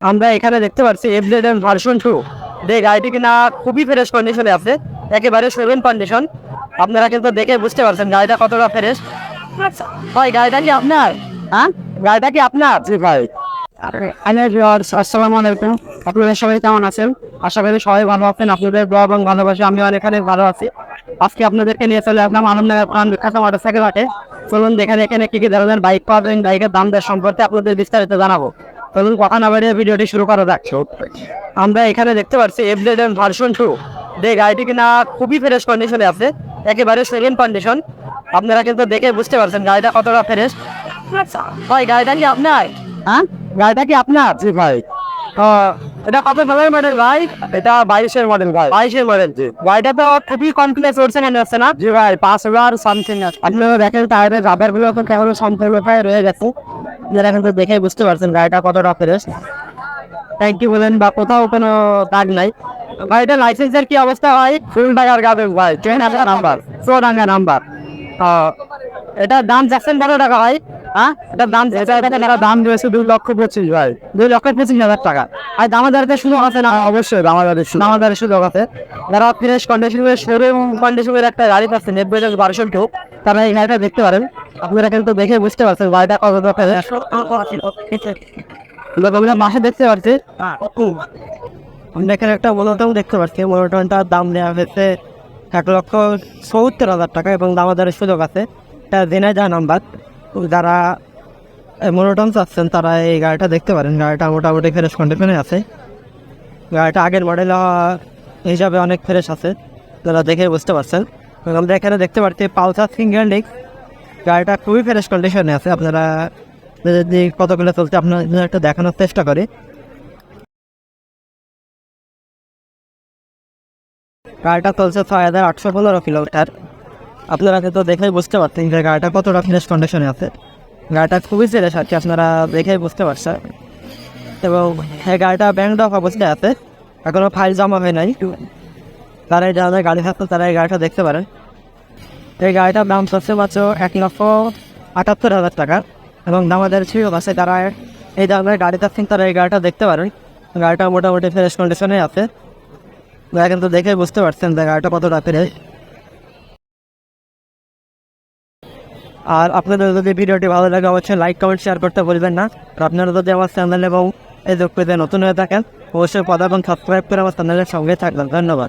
আমরা এখানে দেখতে পাচ্ছি এফজেড এম ভার্সন টু যে গাড়িটি কিনা খুবই ফ্রেশ কন্ডিশনে আছে। একেবারে সেভেন কন্ডিশন আপনারা কিন্তু দেখে বুঝতে পারছেন গাড়িটা কতটা ফ্রেশ ভাই গাড়িটা কি আপনার? হ্যাঁ? গাড়িটা কি আপনার? জি ভাই। আসসালামু আলাইকুম। আপনারা সবাই কেমন আছেন? আশা করি সবাই ভালো আছেন। আপনাদের দোয়া এবং ভালোবাসা আমি অনেক অনেক ভালো আছি। আজকে আপনাদেরকে নিয়ে চলে আসলাম আনন্দনগর প্রাণ বিখ্যাত মোটরসাইকেল হাটে চলুন দেখেন এখানে কি কি ধরনের বাইক পাওয়া যায় বাইকের দাম দর সম্পর্কে আপনাদের বিস্তারিত জানাব। চলুন কথা না বাড়িয়ে ভিডিওটি শুরু করা যাক। আমরা এখানে দেখতে পাচ্ছি এফজেড এম ভার্সন টু যে গাড়িটি কিনা খুবই ফ্রেশ কন্ডিশনে আছে। একেবারে সেকেন্ড কন্ডিশন আপনারা কিন্তু দেখে বুঝতে পারছেন গাড়িটা কতটা ফ্রেশ ভাই গাড়িটা কি আপনার? হ্যাঁ? গাড়িটা কি আপনার? জি ভাই। এটা কত সালের মডেল ভাই? এটা বাইশের মডেল ভাই। বাইশের মডেল জি। গাড়িটা তো খুবই কমপ্লেক্স উঠছে কেন হচ্ছে না? জি ভাই পাঁচ হাজার সামথিং আপনারা দেখেন টায়ারের রাবারগুলো এখন কেমন সম্পূর্ণ রয়ে গেছে। যারা তো দেখে বুঝতে পারছেন গাড়িটা কতটা ফ্রেশ ট্যাঙ্কি বলেন, বা কোথাও কোনো দাগ নাই। গাড়িটার লাইসেন্সের কি অবস্থা হয় ফুল টাকার গাবে ভাই। ট্রেন নাম্বার চৌরাঙ্গা নাম্বার এটা দাম যাচ্ছেন কত টাকা ভাই? হ্যাঁ? দাম এটা দাম রয়েছে দুই লক্ষ পঁচিশ ভাই। দুই লক্ষ পঁচিশ হাজার টাকা। আর আছে না? অবশ্যই দামাদারি দামাদারি সুযোগ আছে। যারা ফ্রেশ কন্ডিশনের শোরুম কন্ডিশনের একটা গাড়ি পাচ্ছেন নেব্বই হাজার বারোশো কেউ তারা এই গাড়িটা দেখতে পারেন। আপনারা কিন্তু দেখে বুঝতে পারছেন গাড়িটা কত টাকা মাসে দেখতে আমরা এখানে একটা দেখতে পাচ্ছি মনোটনটার দাম নেওয়া হয়েছে এক লক্ষ সত্তর হাজার টাকা এবং দামাদারের সুযোগ আছে। এটা জেনে যা নাম্বার। যারা মনোটন চাচ্ছেন তারা এই গাড়িটা দেখতে পারেন। গাড়িটা মোটামুটি ফ্রেশ কন্ডিশনে আছে। গাড়িটা আগের মডেল হিসাবে অনেক ফ্রেশ আছে। যারা দেখে বুঝতে পারছেন। আমরা এখানে দেখতে পাচ্ছি পালসার সিঙ্গেল ডিক গাড়িটা খুবই ফ্রেশ কন্ডিশনে আছে। আপনারা যদি কতগুলো চলছে আপনার একটা দেখানোর চেষ্টা করি। গাড়িটা চলছে ছয় হাজার আটশো পনেরো কিলোমিটার। আপনারা তো দেখেই বুঝতে পারছেন যে গাড়িটা কতটা ফ্রেশ কন্ডিশনে আছে। গাড়িটা খুবই ফ্রেশ আর কি, আপনারা দেখেই বুঝতে পারছেন। এবং এই গাড়িটা ব্যাংক অফ অবস্থায় আছে। এখনও ফাইল জমা হয় নাই। তারা যাদের গাড়ি থাকতো তারা এই গাড়িটা দেখতে পারেন। এই গাড়িটার দাম চলছে মাত্র এক লক্ষ আটাত্তর হাজার টাকা। এবং দামাদের ছিল আছে তারা এই দামের গাড়ি থাকছেন তারা এই গাড়িটা দেখতে পারেন। গাড়িটা মোটামুটি ফ্রেশ কন্ডিশনে আছে। আপনারা কিন্তু দেখে বুঝতে পারছেন যে গাড়িটা কতটা ফ্রেশ আর আপনাদের যদি ভিডিওটি ভালো লাগে, অবশ্যই লাইক কমেন্ট শেয়ার করতে বলবেন না। আর আপনারা যদি আমার চ্যানেল এবং এই যোগপেতে নতুন হয়ে থাকেন, অবশ্যই পদ এবং সাবস্ক্রাইব করে আমার চ্যানেলের সঙ্গে থাকবেন। ধন্যবাদ।